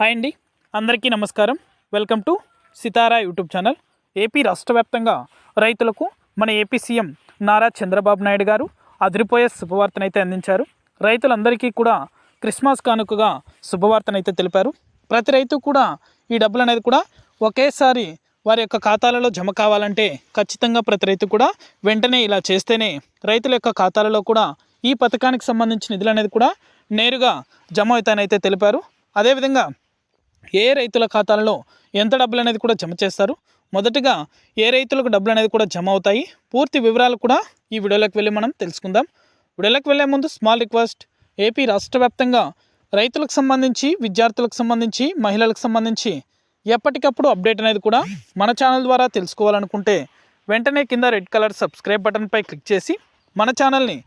Hi అండి. అందరికీ నమస్కారం. Welcome to Sitara YouTube channel. AP రాష్ట్ర వ్యాప్తంగా రైతులకు మన ఏపీ సీఎం నారా చంద్రబాబు నాయుడు గారు అదిరిపోయే శుభవార్తనైతే అందించారు. రైతులందరికీ కూడా క్రిస్మస్ కానుకగా శుభవార్తనైతే తెలిపారు. ప్రతి రైతు కూడా ఈ డబ్బులు అనేది కూడా ఒకేసారి వారి యొక్క ఖాతాలలో జమ కావాలంటే ఖచ్చితంగా ప్రతి రైతు కూడా వెంటనే ఇలా చేస్తేనే రైతుల యొక్క ఖాతాలలో కూడా ఈ పథకానికి సంబంధించిన నిధులు అనేది కూడా నేరుగా జమ అవుతాయనైతే తెలిపారు. అదేవిధంగా ఏ రైతుల ఖాతాలలో ఎంత డబ్బులు అనేది కూడా జమ చేస్తారు? మొదటగా ఏ రైతులకు డబ్బులు అనేది కూడా జమ అవుతాయి? పూర్తి వివరాలు కూడా ఈ వీడియోలోకి వెళ్ళి మనం తెలుసుకుందాం. వీడియోలోకి వెళ్ళే ముందు స్మాల్ రిక్వెస్ట్ ఏపీ రాష్ట్ర వ్యాప్తంగా రైతులకు సంబంధించి విద్యార్థులకు సంబంధించి మహిళలకు సంబంధించి ఎప్పటికప్పుడు అప్డేట్ అనేది కూడా మన ఛానల్ ద్వారా తెలుసుకోవాలనుకుంటే వెంటనే కింద రెడ్ కలర్ సబ్స్క్రైబ్ బటన్పై క్లిక్ చేసి మన ఛానల్ని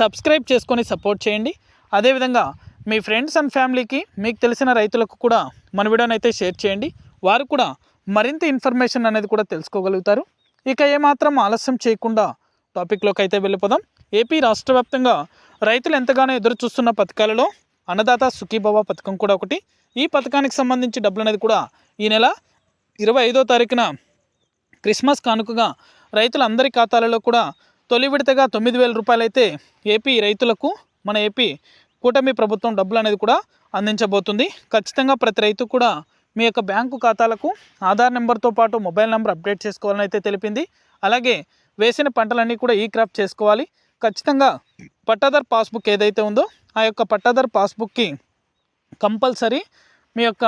సబ్స్క్రైబ్ చేసుకొని సపోర్ట్ చేయండి. అదేవిధంగా మీ ఫ్రెండ్స్ అండ్ ఫ్యామిలీకి మీకు తెలిసిన రైతులకు కూడా మన వీడియోని అయితే షేర్ చేయండి. వారు కూడా మరింత ఇన్ఫర్మేషన్ అనేది కూడా తెలుసుకోగలుగుతారు. ఇక ఏమాత్రం ఆలస్యం చేయకుండా టాపిక్లోకి అయితే వెళ్ళిపోదాం. ఏపీ రాష్ట్ర వ్యాప్తంగా రైతులు ఎంతగానో ఎదురు చూస్తున్న పథకాలలో అన్నదాత సుఖీభవ పథకం కూడా ఒకటి. ఈ పథకానికి సంబంధించి డబ్బులు అనేది కూడా ఈ నెల ఇరవై ఐదో తారీఖున క్రిస్మస్ కానుకగా రైతులందరి ఖాతాలలో కూడా తొలి విడతగా తొమ్మిది వేల రూపాయలు అయితే ఏపీ రైతులకు మన ఏపీ కూటమి ప్రభుత్వం డబ్బులు అనేది కూడా అందించబోతుంది. ఖచ్చితంగా ప్రతి రైతు కూడా మీ యొక్క బ్యాంకు ఖాతాలకు ఆధార్ నెంబర్తో పాటు మొబైల్ నెంబర్ అప్డేట్ చేసుకోవాలని అయితే తెలిపింది. అలాగే వేసిన పంటలన్నీ కూడా ఈ క్రాప్ చేసుకోవాలి. ఖచ్చితంగా పట్టాదార్ పాస్బుక్ ఏదైతే ఉందో ఆ యొక్క పట్టాదార్ పాస్బుక్కి కంపల్సరీ మీ యొక్క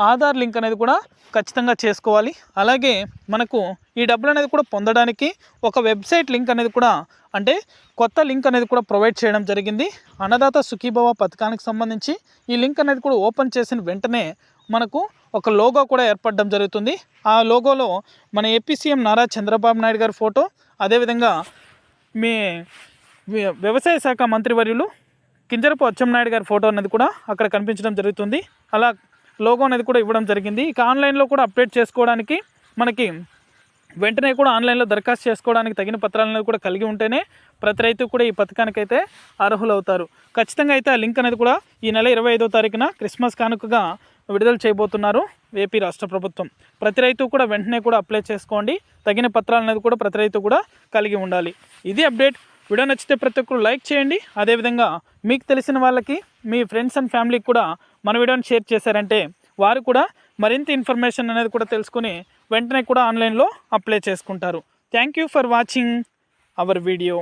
ఆధార్ లింక్ అనేది కూడా ఖచ్చితంగా చేసుకోవాలి. అలాగే మనకు ఈ డబ్బులు అనేది కూడా పొందడానికి ఒక వెబ్సైట్ లింక్ అనేది కూడా అంటే కొత్త లింక్ అనేది కూడా ప్రొవైడ్ చేయడం జరిగింది. అన్నదాత సుఖీభవ పథకానికి సంబంధించి ఈ లింక్ అనేది కూడా ఓపెన్ చేసిన వెంటనే మనకు ఒక లోగో కూడా ఏర్పడడం జరుగుతుంది. ఆ లోగోలో మన ఏపీ సీఎం నారా చంద్రబాబు నాయుడు గారి ఫోటో అదేవిధంగా మీ వ్య- వ్యవసాయ శాఖ మంత్రివర్యులు కింజరపు అచ్చెన్నాయుడు గారి ఫోటో అనేది కూడా అక్కడ కనిపించడం జరుగుతుంది. అలా లోగో అనేది కూడా ఇవ్వడం జరిగింది. ఇక ఆన్లైన్లో కూడా అప్డేట్ చేసుకోవడానికి మనకి వెంటనే కూడా ఆన్లైన్లో దరఖాస్తు చేసుకోవడానికి తగిన పత్రాలను కూడా కలిగి ఉంటేనే ప్రతి రైతు కూడా ఈ పథకానికి అయితే అర్హులవుతారు. ఖచ్చితంగా అయితే ఆ లింక్ అనేది కూడా ఈ నెల ఇరవై ఐదో తారీఖున క్రిస్మస్ కానుకగా విడుదల చేయబోతున్నారు ఏపీ రాష్ట్ర ప్రభుత్వం. ప్రతి రైతు కూడా వెంటనే కూడా అప్లై చేసుకోండి. తగిన పత్రాలు అనేది కూడా ప్రతి రైతు కూడా కలిగి ఉండాలి. ఇది అప్డేట్. వీడియో నచ్చితే ప్రతి ఒక్కరు లైక్ చేయండి. అదేవిధంగా మీకు తెలిసిన వాళ్ళకి మీ ఫ్రెండ్స్ అండ్ ఫ్యామిలీకి కూడా మన వీడియోని షేర్ చేశారంటే వారు కూడా మరింత ఇన్ఫర్మేషన్ అనేది కూడా తెలుసుకుని వెంటనే కూడా ఆన్లైన్లో అప్లై చేసుకుంటారు. Thank you for watching our video